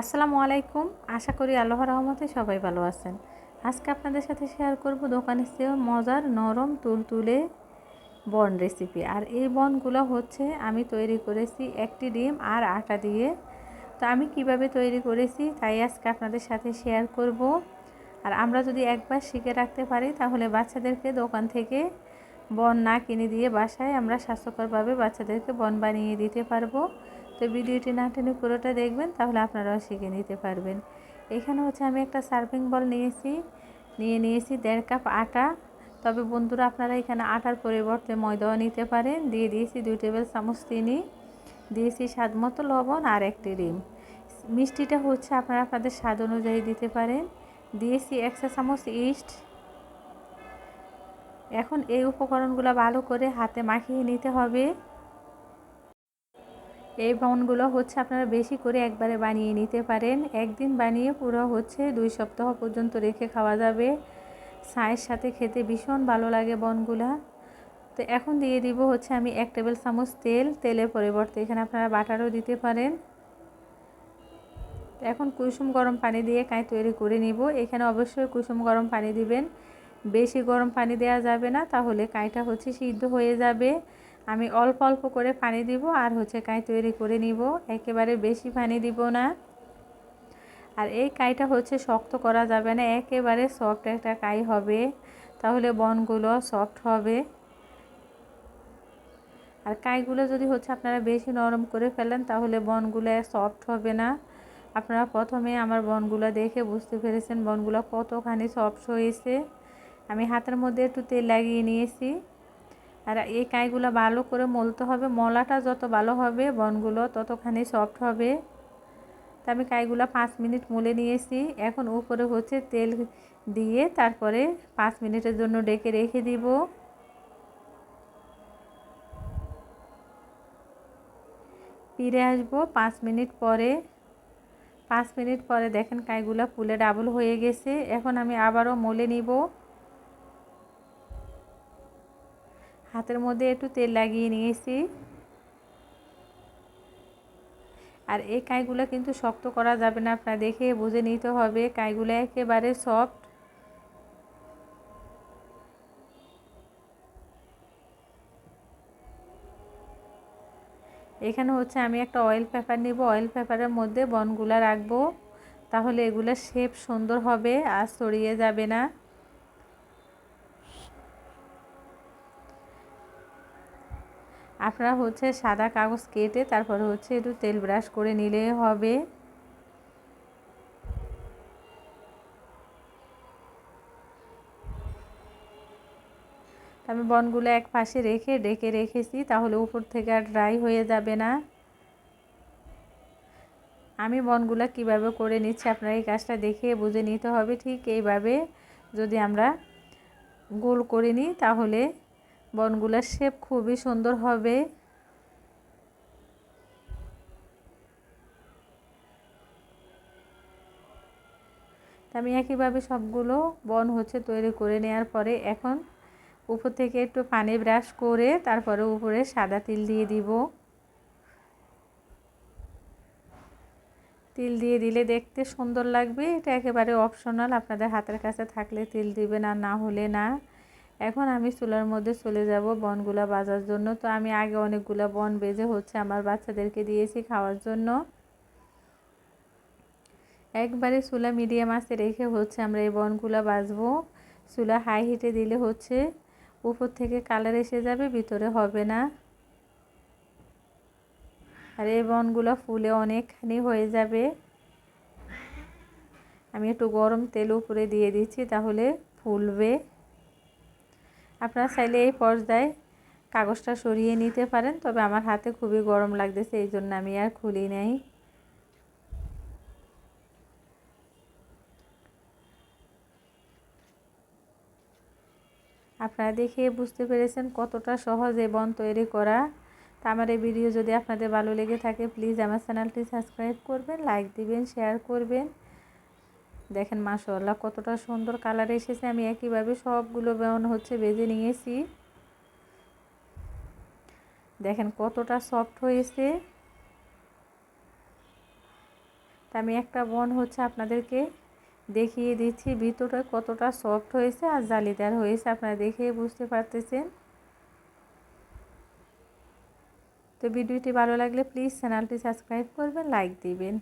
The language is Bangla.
আসসালামু আলাইকুম। আশা করি আল্লাহর রহমতে সবাই ভালো আছেন। আজকে আপনাদের সাথে শেয়ার করব দোকানের চেয়ে মজার নরম তুলতুলে বন রেসিপি আর এই বনগুলো হচ্ছে আমি তৈরি করেছি একটি ডিম আর আটা দিয়ে। তো আমি কীভাবে তৈরি করেছি তাই আজকে আপনাদের সাথে শেয়ার করব। আর আমরা যদি একবার শিখে রাখতে পারি তাহলে বাচ্চাদেরকে দোকান থেকে বন না কিনে দিয়ে বাসায় আমরা স্বাস্থ্যকরভাবে বাচ্চাদেরকে বন বানিয়ে দিতে পারব। তো ভিডিওটি না টেনে পুরোটা দেখবেন, তাহলে আপনারাও শিখে নিতে পারবেন। এখানে হচ্ছে আমি একটা সার্ভিং বল নিয়েছি। নিয়ে নিয়েছি দেড় কাপ আটা। তবে বন্ধুরা, আপনারা এখানে আটার পরিবর্তে ময়দাও নিতে পারেন। দিয়ে দিয়েছি দুই টেবিল চামচ চিনি। দিয়েছি স্বাদ মতো লবণ আর একটি ডিম। মিষ্টিটা হচ্ছে আপনারা আপনাদের স্বাদ অনুযায়ী দিতে পারেন। দিয়েছি একশো চামচ ইস্ট। এখন এই উপকরণগুলো ভালো করে হাতে মাখিয়ে নিতে হবে। এই বনগুলো হচ্ছে আপনারা বেশি করে একবারে বানিয়ে নিতে পারেন। একদিন বানিয়ে পুরো হচ্ছে দুই সপ্তাহ পর্যন্ত রেখে খাওয়া যাবে। চায়ের সাথে খেতে ভীষণ ভালো লাগে বনগুলা। তো এখন দিয়ে দিব হচ্ছে আমি এক টেবিল চামচ তেল। তেলের পরিবর্তে এখানে আপনারা বাটারও দিতে পারেন। এখন কুসুম গরম পানি দিয়ে কাঁই তৈরি করে নিব। এখানে অবশ্যই কুসুম গরম পানি দিবেন। বেশি গরম পানি দেওয়া যাবে না, তাহলে কাঁইটা হচ্ছে সিদ্ধ হয়ে যাবে। আমি অল্প অল্প করে পানি দিব আর হচ্ছে কাই তৈরি করে নিব। একেবারে বেশি পানি দিব না। আর এই কাইটা হচ্ছে শক্ত করা যাবে না, একেবারে সফট একটা কাই হবে, তাহলে বনগুলো সফট হবে। আর কাইগুলো যদি হচ্ছে আপনারা বেশি নরম করে ফেলেন, তাহলে বনগুলো সফট হবে না। আপনারা প্রথমে আমার বনগুলো দেখে বুঝতে পেরেছেন বনগুলো কতখানি সফট হয়েছে। আমি হাতের মধ্যে একটু তেল লাগিয়ে নিয়েছি। আর এই কাইগুলো ভালো করে মলতে হবে। মলাটা যত ভালো হবে, বনগুলো ততখানি সফট হবে। তা আমি কাইগুলো পাঁচ মিনিট মলে নিয়েছি। এখন উপরে হচ্ছে তেল দিয়ে তারপরে পাঁচ মিনিটের জন্য ডেকে রেখে দিব। ফিরে আসব পাঁচ মিনিট পরে। পাঁচ মিনিট পরে দেখেন কাইগুলো ফুলে ডাবল হয়ে গেছে। এখন আমি আবারও মলে নিব। হাতের মধ্যে একটু তেল লাগিয়ে নিয়েছি। আর এই কাইগুলো কিন্তু শক্ত করা যাবে না, আপনার দেখে বুঝে নিতে হবে। কাইগুলো একেবারে সফট এখানে হচ্ছে আমি একটা অয়েল পেপার নিব। অয়েল পেপারের মধ্যে বনগুলা রাখব। তাহলে এগুলোর শেপ সুন্দর হবে আর ছড়িয়ে যাবে না। আপনারা হচ্ছে সাদা কাগজ কেটে তারপরে হচ্ছে একটু তেল ব্রাশ করে নিলে হবে। আমি বনগুলো এক পাশে রেখে ডেকে রেখেছি, তাহলে উপর থেকে আর ড্রাই হয়ে যাবে না। আমি বনগুলো কীভাবে করে নিচ্ছি আপনারা এই কাজটা দেখে বুঝে নিতে হবে, ঠিক এইভাবে। যদি আমরা গোল করে নিই, তাহলে বনগুলোর শেপ খুবই সুন্দর হবে। আমি একইভাবে সবগুলো বন হচ্ছে তৈরি করে নেওয়ার পরে এখন উপর থেকে একটু পানি ব্রাশ করে তারপরে উপরে সাদা তিল দিয়ে দিব। তিল দিয়ে দিলে দেখতে সুন্দর লাগবে। এটা একেবারে অপশনাল আপনাদের হাতের কাছে থাকলে তিল দিবেন আর না হলে না। এখন আমি চুলার মধ্যে চলে যাব বনগুলা বাজার জন্য। তো আমি আগে অনেকগুলো বন বেজে হচ্ছে আমার বাচ্চাদেরকে দিয়েছি খাওয়ার জন্য। একবারে চুলা মিডিয়াম আছে রেখে হচ্ছে আমরা এই বনগুলা বাজবো। চুলা হাই হিটে দিলে হচ্ছে উপর থেকে কালার এসে যাবে, ভিতরে হবে না। আর এই বনগুলো ফুলে অনেকখানি হয়ে যাবে। আমি একটু গরম তেল উপরে দিয়ে দিচ্ছি, তাহলে ফুলবে। আপনারা চাইলে এই পর্যায়ে কাগজটা সরিয়ে নিতে পারেন, তবে আমার হাতে খুবই গরম লাগতেছে, এই জন্য আমি আর খুলি নাই। আপনারা দেখে বুঝতে পেরেছেন কতটা সহজ বন তৈরি করা। তা আমার এই ভিডিও যদি আপনাদের ভালো লেগে থাকে প্লিজ আমার চ্যানেলটি সাবস্ক্রাইব করবেন লাইক দিবেন শেয়ার করবেন। দেখেন মাশাল্লাহ কতটা সুন্দর কালার এসেছে। আমি একইভাবে সবগুলো বেমন হচ্ছে বেজে নিয়েছি। দেখেন কতটা সফট হয়েছে। তা আমি একটা বন হচ্ছে আপনাদেরকে দেখিয়ে দিচ্ছি, ভিতরটা কতটা সফট হয়েছে আর জালিদার হয়েছে, আপনারা দেখে বুঝতে পারতেছেন। তো ভিডিওটি ভালো লাগলে প্লিজ চ্যানেলটি সাবস্ক্রাইব করবেন লাইক দিবেন।